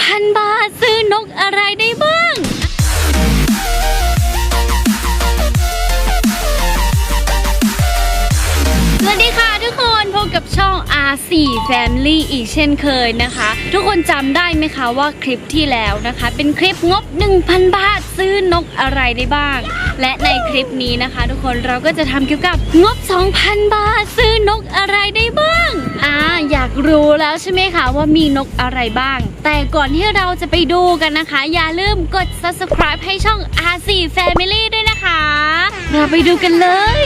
พันบาทซื้อนกอะไรได้ กับช่อง R4 Family อีกเช่นเคยนะคะ ทุกคนจำได้ไหมคะว่าคลิปที่แล้วนะคะ เป็นคลิปงบ 1,000 บาทซื้อนกอะไรได้บ้าง และในคลิปนี้นะคะ ทุกคนเราก็จะทำเกี่ยวกับงบ 2,000 บาทซื้อนกอะไรได้บ้างอ่าอยากรู้แล้วใช่ไหมคะว่ามีนกอะไรบ้าง แต่ก่อนที่เราจะไปดูกันนะคะ อย่าลืมกด subscribe ให้ช่อง R4 Family ด้วยนะคะ เราไปดูกันเลย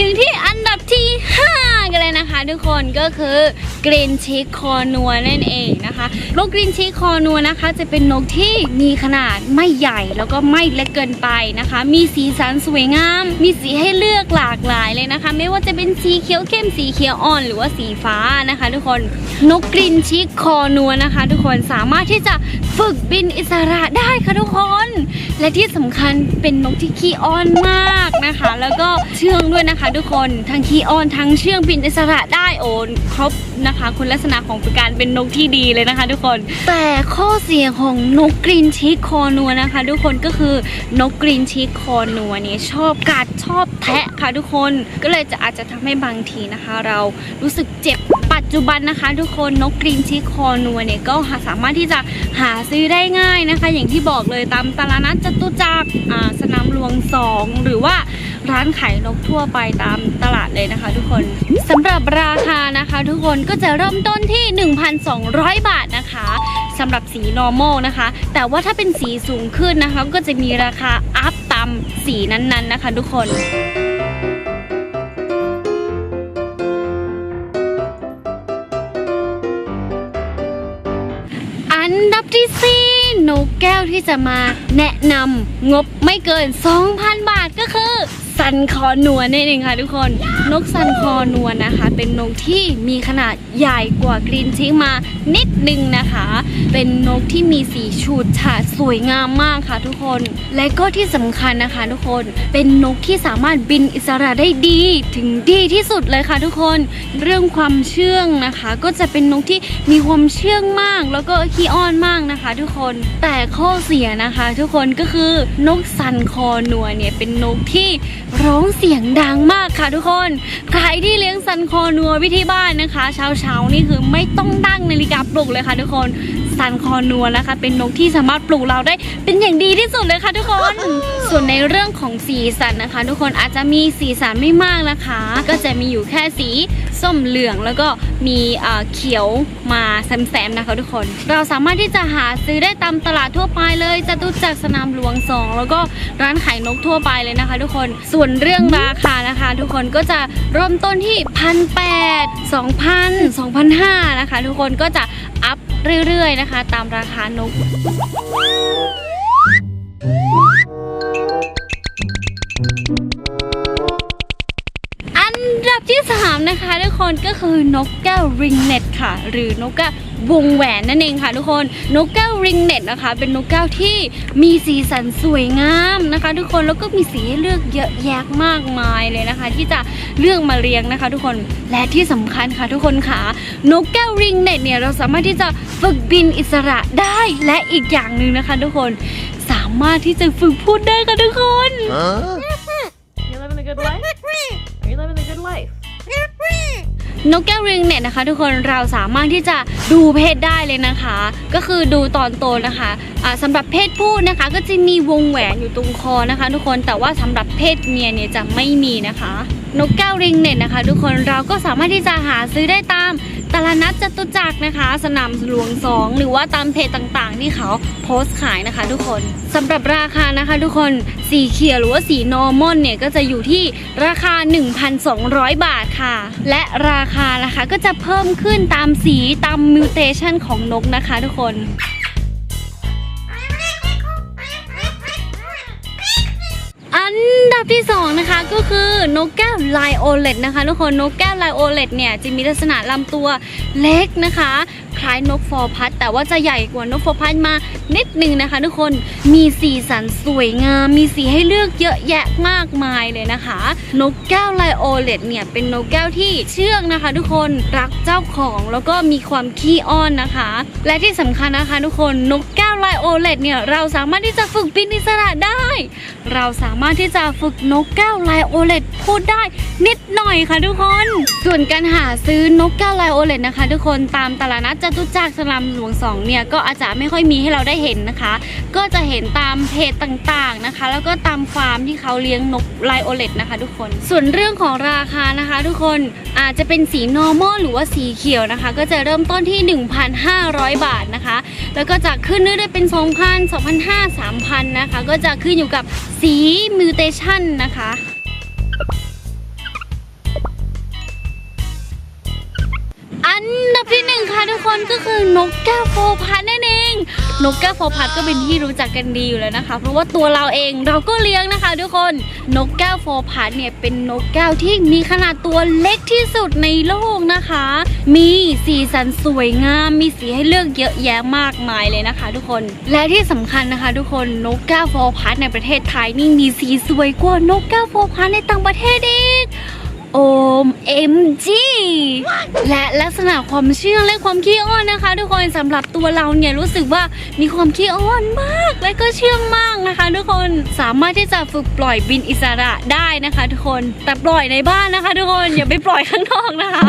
ถึงที่อันดับที่ 5 กันเลยนะคะ ทุกคนก็คือกรีนชิคคอนัวนั่นเองนะคะนกกรีนชิคคอนัวนะคะ จะเป็นนกที่มีขนาดไม่ใหญ่แล้วก็ไม่เล็กเกินไปนะคะ มีสีสันสวยงาม มีสีให้เลือกหลากหลายเลยนะคะ ไม่ว่าจะเป็นสีเขียวเข้มสีเขียวอ่อนหรือว่าสีฟ้านะคะ ทุกคนนกกรีนชิคคอนัวนะคะ ทุกคนสามารถที่จะฝึกบินอิสระได้ค่ะทุกคน และที่สำคัญเป็นนกที่ขี้อ้อนมากนะคะ แล้วก็เชื่องด้วยนะคะ ทุกคนทั้งขี้อ้อนทั้งเชื่องบินอิสระได้โอนครบนะคะ คุณลักษณะของการเป็นนกที่ดีเลยนะคะ ทุกคน แต่ข้อเสียของนกกรีนชิคคอนัวนะคะ ทุกคนก็คือนกกรีนชิคคอนัวเนี่ยชอบกัดชอบแทะค่ะทุกคนก็เลยจะอาจจะทำให้บางทีนะคะ เรารู้สึกเจ็บ จจุบันนะคะ ทุกคนนกกรีนชิคคอนัวเนี่ยก็สามารถที่จะหาซื้อได้ง่ายนะคะ อย่างที่บอกเลยตามตลาดนัดจตุจักรสนามหลวง2หรือว่าร้านขายนกทั่วไปตามตลาดเลยนะคะ ทุกคนสำหรับราคานะคะ ทุกคนก็จะเริ่มต้นที่ 1,200 บาทนะคะสำหรับสี normal นะคะ แต่ว่าถ้าเป็นสีสูงขึ้นนะคะ ก็จะมีราคาอัพตามสีนั้นๆนะคะ ทุกคน ที่สี่นกแก้วที่จะมาแนะนำงบไม่เกิน 2,000 บาทก็คือ สันคอนัวนั่นเองค่ะทุกคน นกสันคอนัวนะคะ เป็นนกที่มีขนาดใหญ่กว่ากรีนชิกมานิดนึงนะคะ เป็นนกที่มีสีฉูดฉาดสวยงามมากค่ะทุกคน และก็ที่สำคัญนะคะ ทุกคน เป็นนกที่สามารถบินอิสระได้ดีถึงดีที่สุดเลยค่ะทุกคน เรื่องความเชื่องนะคะ ก็จะเป็นนกที่มีความเชื่องมาก แล้วก็ขี้อ้อนมากนะคะ ทุกคน แต่ข้อเสียนะคะ ทุกคนก็คือนกสันคอนัวเนี่ยเป็นนกที่ร้องเสียงดังมากค่ะทุกคน ใครที่เลี้ยงสันคอนัววิธีบ้านนะคะเช้าเช้าๆนี่คือไม่ต้องตั้งนาฬิกาปลุกเลยค่ะทุกคนสันคอนัวนะคะ เป็นนกที่สามารถปลุกเราได้เป็นอย่างดีที่สุดเลยค่ะทุกคน ส่วนในเรื่องของสีสันนะคะ ทุกคนอาจจะมีสีสันไม่มากนะคะ ก็จะมีอยู่แค่สีส้มเหลืองแล้วก็มีเอ่อเขียวมาแซมๆนะคะทุกคน เราสามารถที่จะหาซื้อได้ตามตลาดทั่วไปเลยจตุจักรสนามหลวง2แล้วก็ร้านขายนกทั่วไปเลยนะคะ ทุกคนส่วนเรื่องราคานะคะ ทุกคนก็จะเริ่มต้นที่พันแปดสองพันสองพันห้านะคะ ทุกคนก็จะ เรื่อยๆนะคะ ตามราคานกอันดับที่ 3 นะคะทุก คนก็คือนกแก้วริงเน็ตค่ะ หรือนกแก้ววงแหวนนั่นเองค่ะทุกคนนกแก้วริงเน็ตนะคะ เป็นนกแก้วที่มีสีสันสวยงามนะคะ ทุกคนแล้วก็มีสีให้เลือกเยอะแยะมากมายเลยนะคะ ที่จะเลือกมาเลี้ยงนะคะ ทุกคนและที่สำคัญค่ะทุกคนค่ะนกแก้วริงเน็ตเนี่ยเราสามารถที่จะฝึกบินอิสระได้และอีกอย่างหนึ่งนะคะ ทุกคนสามารถที่จะฝึกพูดได้ค่ะทุกคน นกแก้วริงเน็ตนะคะ ทุกคนเราสามารถที่จะดูเพศได้เลยนะคะ ก็คือดูตอนโตนะคะอ่าสำหรับเพศผู้นะคะก็จะมีวงแหวนอยู่ตรงคอนะคะ ทุกคนแต่ว่าสำหรับเพศเมียเนี่ยจะไม่มีนะคะ นกแก้วริงเนี่ยนะคะ ทุกคนเราก็สามารถที่จะหาซื้อได้ตามตลาดนัดจตุจักรนะคะ สนามหลวงสองหรือว่าตามเพจต่างๆ ที่เขาโพสต์ขายนะคะ ทุกคนสำหรับราคานะคะ ทุกคนสีเขียวหรือว่าสีนอร์มอนเนี่ยก็จะอยู่ที่ราคา 1,200 บาทค่ะ และราคานะคะก็จะเพิ่มขึ้นตามสีตามมิวเทชันของนกนะคะ ทุกคน อันดับที่สองนะคะก็คือนกแก้วลายโอเลตนะคะทุกคนนกแก้วลายโอเลตเนี่ยจะมีลักษณะลำตัวเล็กนะคะ ล้ายนกฟอร์พัดแต่ว่าจะใหญ่กว่านกฟอร์พัดมานิดนึงนะคะ ทุกคนมีสีสันสวยงาม มีสีให้เลือกเยอะแยะมากมายเลยนะคะ นกแก้วไลโอเลตเนี่ยเป็นนกแก้วที่เชื่องนะคะ ทุกคนรักเจ้าของแล้วก็มีความขี้อ้อนนะคะ และที่สำคัญนะคะ ทุกคนนกแก้วไลโอเลตเนี่ยเราสามารถที่จะฝึกบินอิสระได้ เราสามารถที่จะฝึกนกแก้วไลโอเลตพูดได้นิดหน่อยค่ะทุกคน ส่วนการหาซื้อนกแก้วไลโอเลตนะคะ ทุกคนตามตลาดนัดจะตุจักรสลามหลวงสองเนี่ยก็อาจจะไม่ค่อยมีให้เราได้เห็นนะคะ ก็จะเห็นตามเพจต่างๆนะคะ แล้วก็ตามฟาร์มที่เขาเลี้ยงนกไลโอเลตนะคะทุกคน ส่วนเรื่องของราคานะคะ ทุกคนอาจจะเป็นสี normal หรือว่าสีเขียวนะคะ ก็จะเริ่มต้นที่ 1,500 บาทนะคะ แล้วก็จะขึ้นเรื่อยๆเป็น 2,000 2,500 3,000นะคะก็จะขึ้นอยู่กับสีมิวเทชันนะคะ นดับที่หนึ่งค่ะทุกคนก็คือนกแก้วโฟพัดนั่นเอง นกแก้วโฟพัดก็เป็นที่รู้จักกันดีอยู่แล้วนะคะ เพราะว่าตัวเราเองเราก็เลี้ยงนะคะ ทุกคนนกแก้วโฟพัดเนี่ยเป็นนกแก้วที่มีขนาดตัวเล็กที่สุดในโลกนะคะ มีสีสันสวยงาม มีสีให้เลือกเยอะแยะมากมายเลยนะคะ ทุกคนและที่สำคัญนะคะ ทุกคนนกแก้วโฟพัดในประเทศไทยนี่มีสีสวยกว่านกแก้วโฟพัดในต่างประเทศอีก OMG และลักษณะความเชื่องและความขี้อ้อนนะคะ ทุกคนสำหรับตัวเราเนี่ยรู้สึกว่ามีความขี้อ้อนมาก และก็เชื่องมากนะคะ ทุกคนสามารถที่จะฝึกปล่อยบินอิสระได้นะคะ ทุกคนแต่ปล่อยในบ้านนะคะ ทุกคนอย่าไปปล่อยข้างนอกนะคะ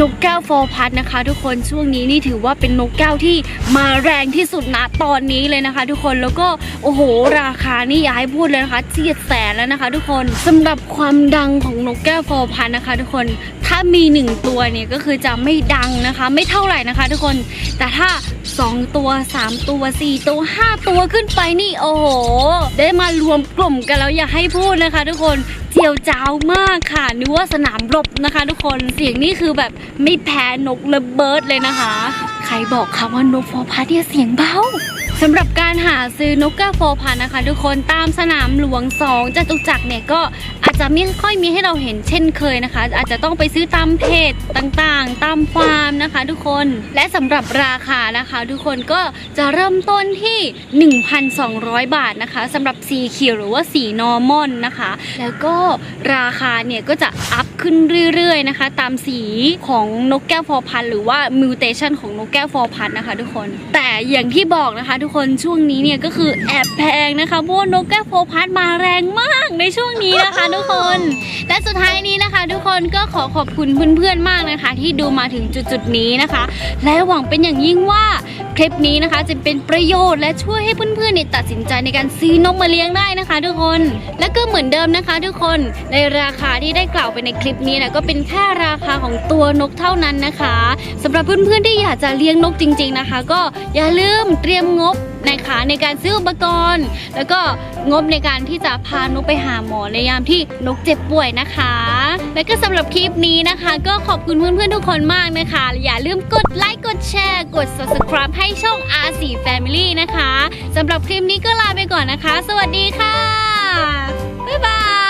นกแก้วโฟร์พัดนะคะ ทุกคนช่วงนี้นี่ถือว่าเป็นนกแก้วที่มาแรงที่สุดนะตอนนี้เลยนะคะ ทุกคนแล้วก็โอ้โห ราคานี่อยากให้พูดเลยนะคะเจียดแสนแล้วนะคะ ทุกคนสำหรับความดังของนกแก้วโฟร์พัดนะคะ ทุกคนถ้ามีหนึ่งตัวเนี่ยก็คือจะไม่ดังนะคะ ไม่เท่าไหร่นะคะ ทุกคนแต่ถ้า 2 ตัว 3 ตัว 4 ตัว 5 ตัวขึ้นไปนี่โอ้โห ได้มารวมกลุ่มกันแล้วอย่าให้พูดนะคะ ทุกคน จียวจ้าวมากค่ะนึกว่าสนามรบนะคะ ทุกคนเสียงนี่คือแบบไม่แพ้นกระเบิดเลยนะคะ ใครบอกคะว่านกฟอร์พาเนี่ยเสียงเบา สำหรับการหาซื้อนกแก้วโฟพันนะคะ ทุกคนตามสนามหลวง2จตุจักรเนี่ยก็อาจจะไม่ค่อยมีให้เราเห็นเช่นเคยนะคะ อาจจะต้องไปซื้อตามเพจต่างๆ ตามฟาร์มนะคะ ทุกคนและสำหรับราคานะคะ ทุกคนก็จะเริ่มต้นที่ 1,200 บาทนะคะสำหรับสีเขียวหรือว่าสีนอร์มอนนะคะ แล้วก็ราคาเนี่ยก็จะอัพขึ้นเรื่อยๆนะคะ ตามสีของนกแก้วฟอพันหรือว่ามิวเทชันของนกแก้วฟอพันนะคะ ทุกคน แต่อย่างที่บอกนะคะทุกคนช่วงนี้เนี่ยก็คือแอบแพงนะคะเพราะว่านกแก้วฟร์พันมาแรงมากในช่วงนี้นะคะ ทุกคน และสุดท้ายนี้นะคะ ทุกคนก็ขอขอบคุณเพื่อนๆมากนะคะ ที่ดูมาถึงจุดๆนี้นะคะ และหวังเป็นอย่างยิ่งว่า ลิปนี้นะคะ จะเป็นประโยชน์และช่วยให้เพื่อนๆเนี่ยตัดสินใจในการซื้อนกมาเลี้ยงได้นะคะ ทุกคน และก็เหมือนเดิมนะคะ ทุกคนในราคาที่ได้กล่าวไปในคลิปนี้นะก็เป็นแค่ราคาของตัวนกเท่านั้นนะคะสำหรับเพื่อนๆที่อยากจะเลี้ยงนกจริง ๆนะคะ ก็อย่าลืมเตรียมงบนะคะในการซื้ออุปกรณ์ แล้วก็งบในการที่จะพานกไปหาหมอในยามที่นกเจ็บป่วยนะคะ และก็สำหรับคลิปนี้นะคะ ก็ขอบคุณเพื่อนๆทุกคนมากนะคะ อย่าลืมกดไลค์กดแชร์กด subscribe ให้ช่อง R4 Family นะคะสำหรับคลิปนี้ก็ลาไปก่อนนะคะ สวัสดีค่ะ บ๊ายบาย